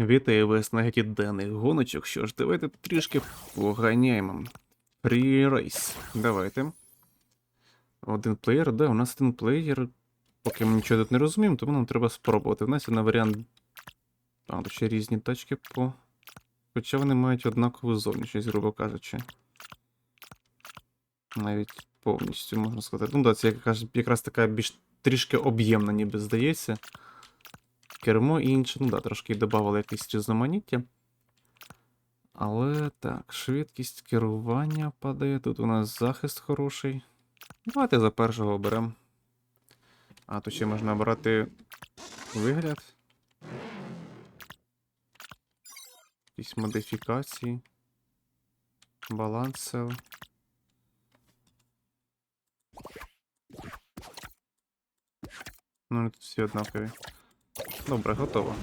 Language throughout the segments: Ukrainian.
Вітаю вас на геті гоночок. Що ж, давайте трішки поганяємо. Race. Давайте. Один плеєр, да, у нас один плеєр. Поки ми нічого тут не розуміємо, тому нам треба спробувати. У нас є на варіант. А, тут ще різні тачки по. Хоча вони мають однакову зовнішність, грубо кажучи. Навіть повністю можна сказати. Ну, да, це якраз, якраз така більш трішки об'ємна, ніби здається. Кермо інше, ну да, трошки додавали якесь різноманіття. Але так, швидкість керування падає. Тут у нас захист хороший. Давайте за першого оберемо. А, тут ще можна обрати вигляд. Якісь модифікації. Баланс. Ну, тут всі однакові. Добре, готово.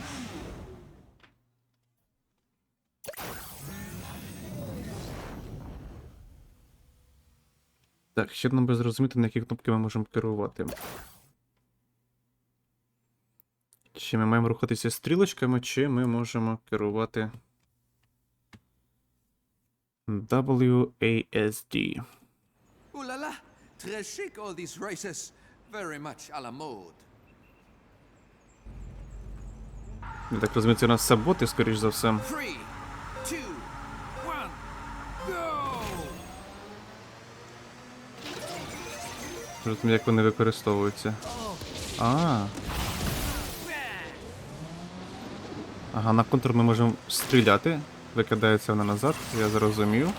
Так, ще нам би зрозуміти, на які кнопки ми можемо керувати. Чи ми маємо рухатися стрілочками, чи ми можемо керувати WASD. Ooh la la! Très chic, all these races. Very much à la mode. Я так розумію, це у нас все боти, скоріш за все. Three, two, one, go! Розумію, як вони використовуються. А. Ага, на контур ми можемо стріляти. Викидається вона назад, я зрозумів.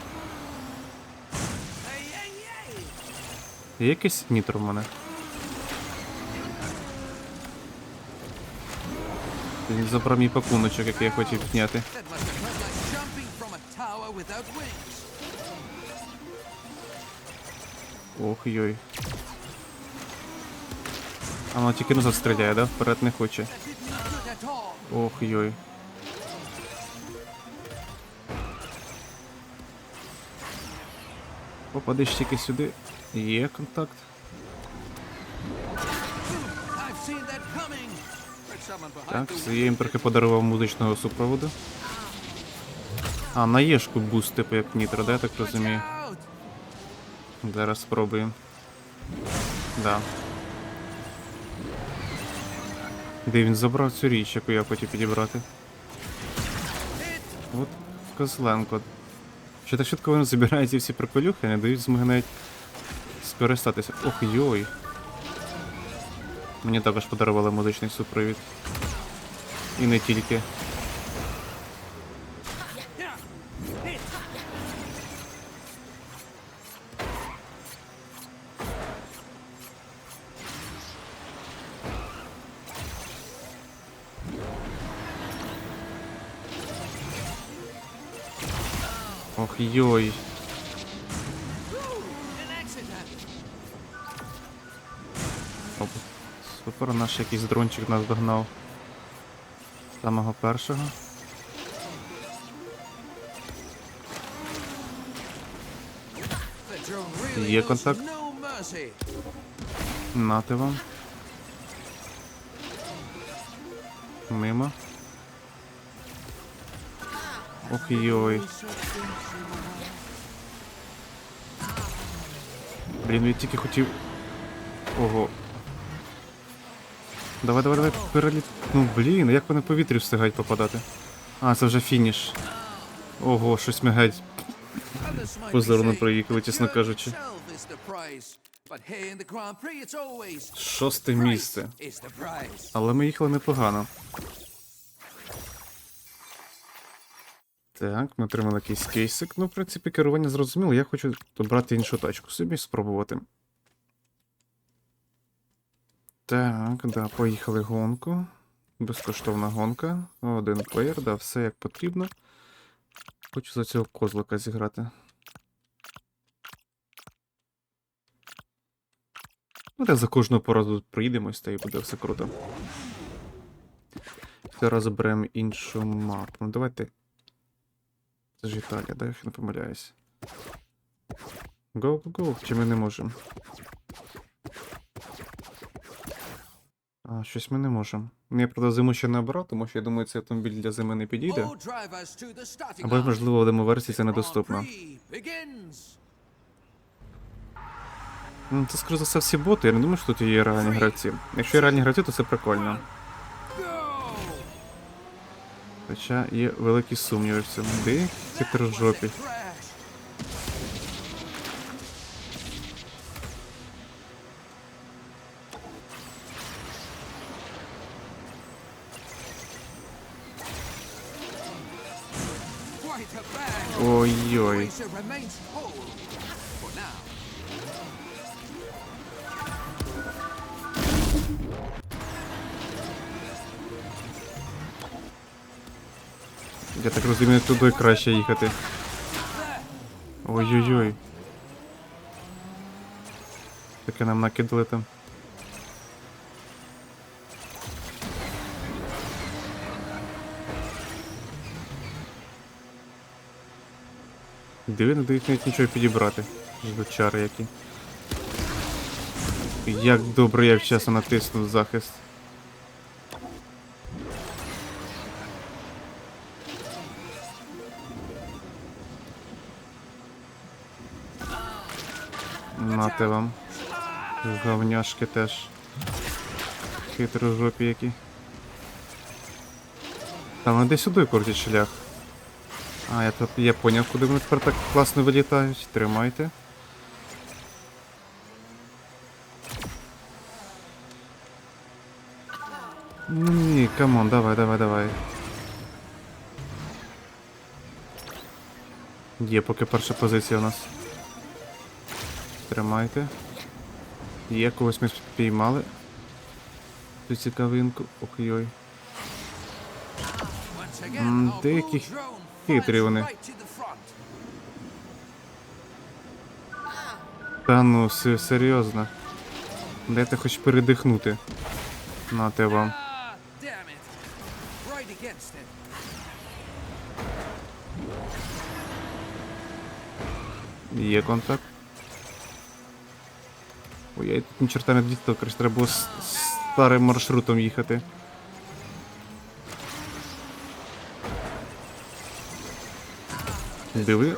Є якийсь нітро в мене. Він забрав мій пакуночок, який я хотів wings. Ох йой. А воно тільки назад стріляє, да? Вперед не хоче. Ох йой. Попадеш тільки сюди. Є контакт. Так, їм трохи подарував музичного супроводу. А, на єшку буст, типу як нітро, да, я так розумію. Зараз спробуємо. Да. Де він забрав цю річ, яку я хотів підібрати. От Козленко. Що так швидко вони забирають ці всі приколюхи, не дають змоги навіть скористатися. Ох йой. Мені також подарували музичний супровід. І не тільки. Ох йой. Супер, наш якийсь дрончик нас догнав. Самого першого. Є контакт. Нати вам. Мимо. Ох йой. Блін, я тільки хотів. Ого. Давай, давай, давай, переліт. Ну блін, як вони повітрі встигають попадати? А, це вже фініш. Ого, щось ми геть. Позорно проїхали, чесно кажучи. Шосте місце. Але ми їхали непогано. Так, ми отримали якийсь кейсик. Ну, в принципі, керування зрозуміло. Я хочу добрати іншу тачку собі спробувати. Так, да, поїхали гонку. Безкоштовна гонка. Один плеєр, да, все як потрібно. Хочу за цього козлика зіграти. Ну, так за кожну пораду проїдемось, та і буде все круто. Зараз беремо іншу мапу. Ну, давайте. Це ж Італія, да, якщо не помиляюсь. Go, go, чи ми не можемо? А, щось ми не можемо. Ну, Я, правда, зиму ще не обрав, тому що я думаю, цей автомобіль для зими не підійде. Або, можливо, в демо-версії це недоступно. Ну, Це, скоріше за все, всі боти, я не думаю, що тут є реальні гравці. Якщо є реальні гравці, то це прикольно. Хоча є великі сумніви в цьому. Де хитрожопі. Crash. Ой-ой. Я так розумію, туди краще їхати. Ой-ой-ой. Таке нам накидали там. Диви, не дають навіть нічого підібрати. Звичари які. Як добре я вчасно натиснув захист. Нате вам. Говняшки теж. Хитрожопі які. Там десь сюди крутять шлях. А, я тут я поняв, куди вони тепер так класно вилітають. Тримайте. Ну ні, камон, давай, давай, давай. Є поки перша позиція у нас. Тримайте. Є когось ми спіймали. Цю цікавинку. Ох-йой. Once хитрі вони. Та ну, се- серйозно. Дайте хоч передихнути. Нате вам. Ah. Є контакт. Ой, я тут ні черта не діток, краще треба було старим маршрутом їхати. Диви.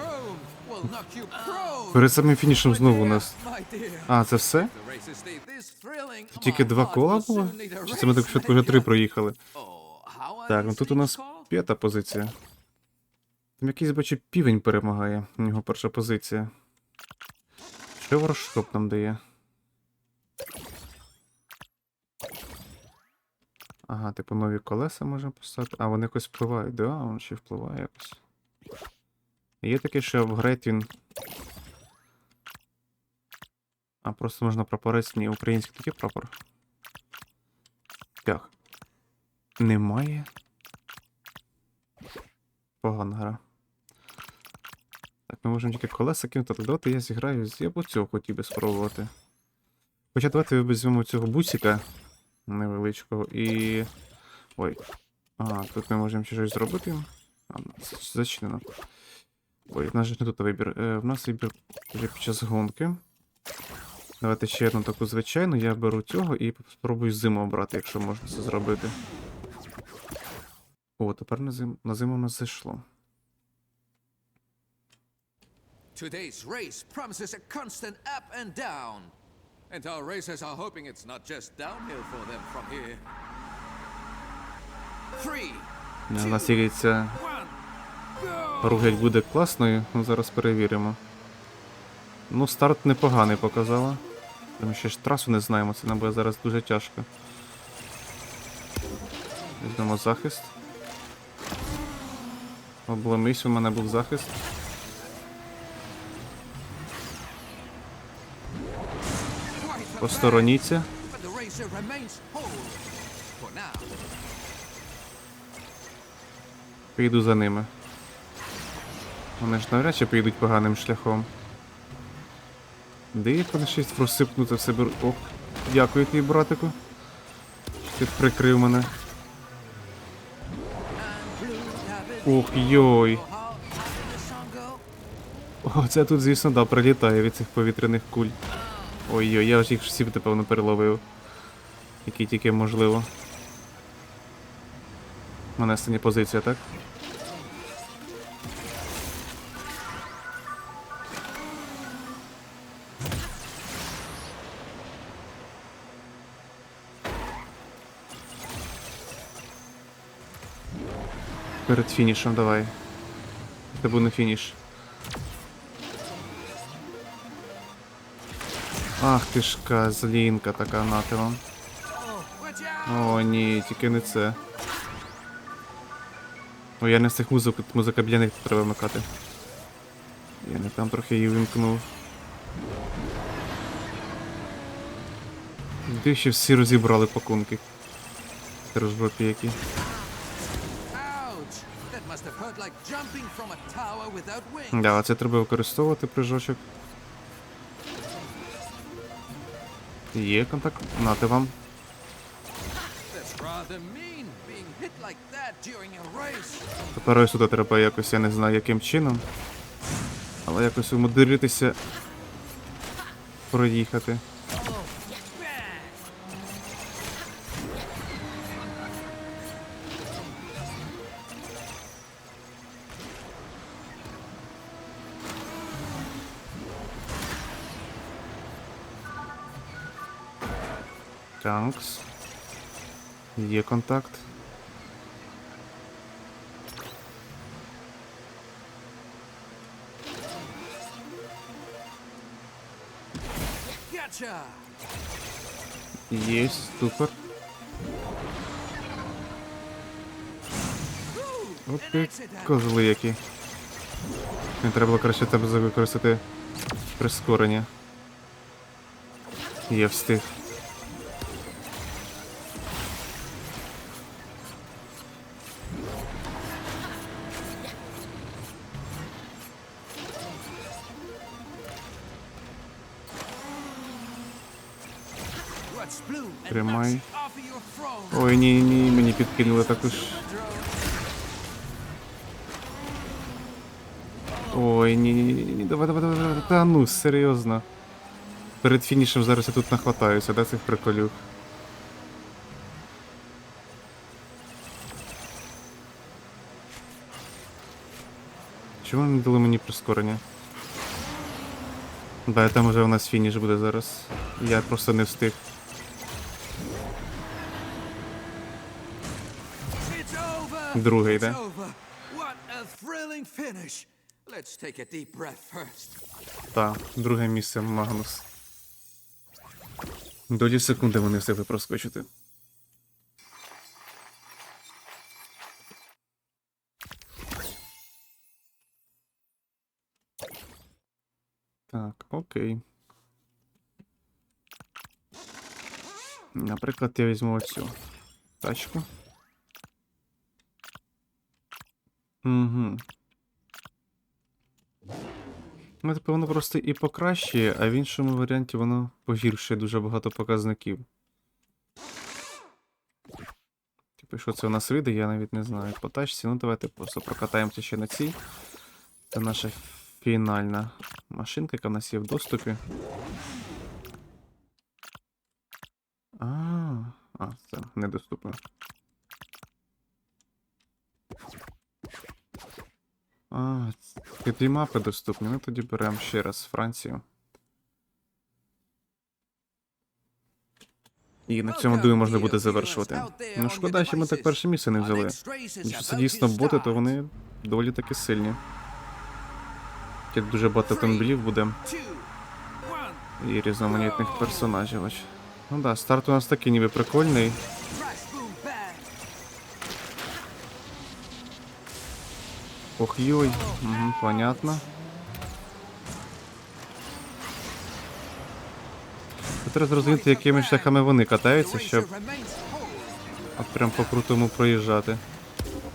Перед самим фінішем знову у нас. А, це все? Тільки два кола було? Чи це ми так швидко вже три проїхали? Так, ну тут у нас п'ята позиція. Там якийсь бачу півень перемагає. У нього перша позиція. Що воршоп нам дає? Ага, типу нові колеса можна поставити. А, вони якось впливають, да, він ще впливає якось. Є таке, що апгрейд він. А, просто можна прапорець, ні, український такий прапор. Так. Немає. Погана гра. Так, ми можемо тільки колеса кинути. Давайте я зіграю. Я б цього хотів би спробувати. Хоча давайте візьмемо цього бусика невеличкого і. Ой. А, тут ми можемо щось зробити. З- зачинено. Ой, в нас же не тут вибір. Е, в нас вибір вже під час гонки. Давайте ще одну таку звичайну. Я беру цього і спробую зиму обрати, якщо можна це зробити. О, тепер на, зим... на зиму у нас зайшло. Today's race promises a constant up and down. And our racers are hoping it's not just downhill for them from here. Three, У нас є ругель буде класною, ну зараз перевіримо. Ну, старт непоганий показала. Ми ще ж трасу не знаємо, це нам буде зараз дуже тяжко. Візьмемо захист. Обломись, у мене був захист. Постороніться. Піду за ними. Вони ж навряд чи поїдуть поганим шляхом. Де вони щось просипнути в себе. Ох, дякую твій братику. Ти прикрив мене. Ох, йой. О, це тут, звісно, да, прилітає від цих повітряних куль. Ой-ой, я ж їх всі, напевно, переловив. які тільки можливо. У Нанесення позиція, так? Перед фінішем давай. Це буде не фініш. Ах ти ж козлінка така нати вам. О, ні, тільки не це. О, я не встиг музику, музика біля них треба вмикати. Я не там трохи її вимкнув. Де ще всі розібрали пакунки? Розброки які. Да, це треба використовувати прыжочок. Є контакт. Нате вам. Тепер сюди треба якось, я не знаю яким чином. Але якось умудритися проїхати. Танкс. Є контакт. Є, супер. От An козли які. Не треба було краще тебе використати прискорення. Я встиг. Тримай. Ой, ні, ні, мені підкинули також. Ой, ні, ні, ні, давай, давай, давай, давай. Та ну, серйозно. Перед фінішем зараз я тут нахватаюся, да, цих приколів. Чому не дали мені прискорення? Да, там уже у нас фініш буде зараз. Я просто не встиг. Breath first. Так, друге місце Магнус. Долі секунди вони встигли проскочити. Так, окей. Наприклад, я візьму оцю тачку. Угу. Ну, типу, воно просто і покращує, а в іншому варіанті воно погіршує дуже багато показників. Типу, що це у нас вийде, я навіть не знаю. По тачці, ну давайте просто прокатаємося ще на цій. Це наша фінальна машинка, яка в нас є в доступі. А, а, це недоступно. А, дві мапи доступні. Ну тоді беремо ще раз Францію. І на цьому думаю можна буде завершувати. Ну шкода, що ми так перше місце не взяли. Якщо це дійсно боти, то вони доволі таки сильні. Тут дуже багато тонблів буде і різноманітних персонажів. Ну да, старт у нас такий ніби прикольний. Ох йой, угу, понятно. Треба зрозуміти, якими шляхами вони катаються, щоб прям по крутому проїжджати.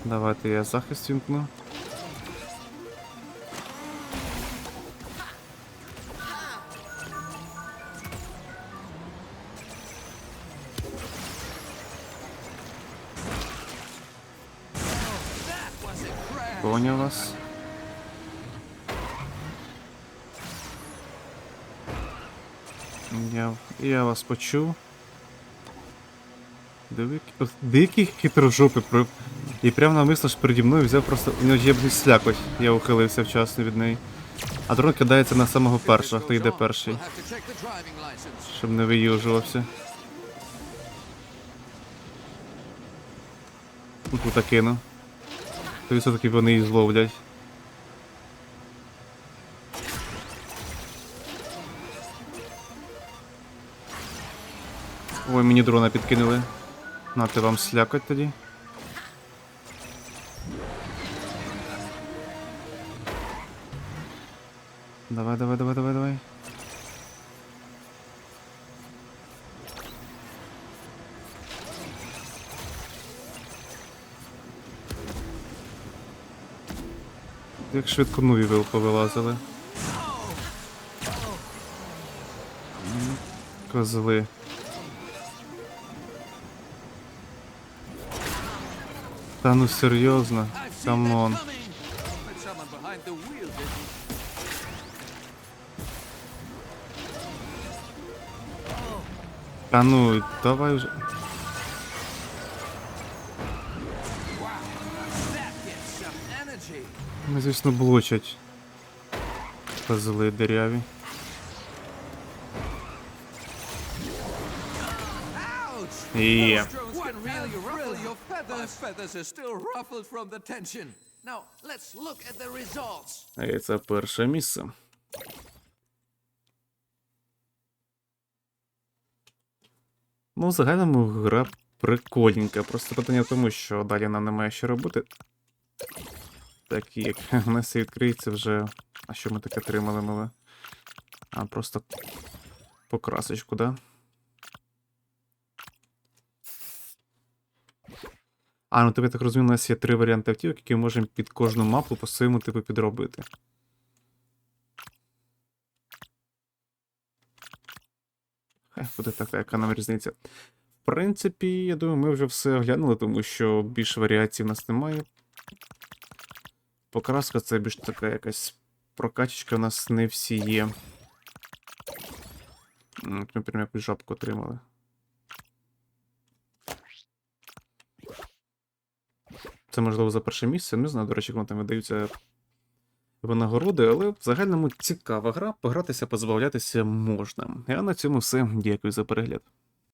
Давайте я захист вімкну. Поняв вас. Я, я вас почув. Диви, які- Дикі хитрожопи про. І прямо навмисно ж переді мною взяв просто. У нього є слякоть. Я ухилився вчасно від неї. А дрон кидається на самого першого, хто йде перший, щоб не виюжувався. Ну, Тут кину. То все-таки вони її зловлять. Ой, мені дрона підкинули. Нате вам слякать тоді. Давай, давай, давай, давай, давай. Як швидко нові вил повилазили. Козли. Та ну серйозно. Камон. Та ну, давай вже. Ми, звісно, блочать. Диряві. Ouch! Є. Those really це перше місце. Ну, в загальному гра прикольненька. Просто питання в тому, що далі нам немає що робити. Так як у нас і відкриється вже. А що ми таке отримали нове? А, просто покрасочку, да? А, ну тобі так розумію, у нас є три варіанти автівок, які ми можемо під кожну мапу по-своєму типу підробити. Хай буде так, яка нам різниця. В принципі, я думаю, ми вже все оглянули, тому що більше варіацій в нас немає. Покраска це більш така якась прокачечка у нас не всі є. М, Ми прям якусь жабку отримали. Це можливо за перше місце. Не знаю, до речі, вам там видаються винагороди, але в загальному цікава гра, погратися, позбавлятися можна. А на цьому все. Дякую за перегляд.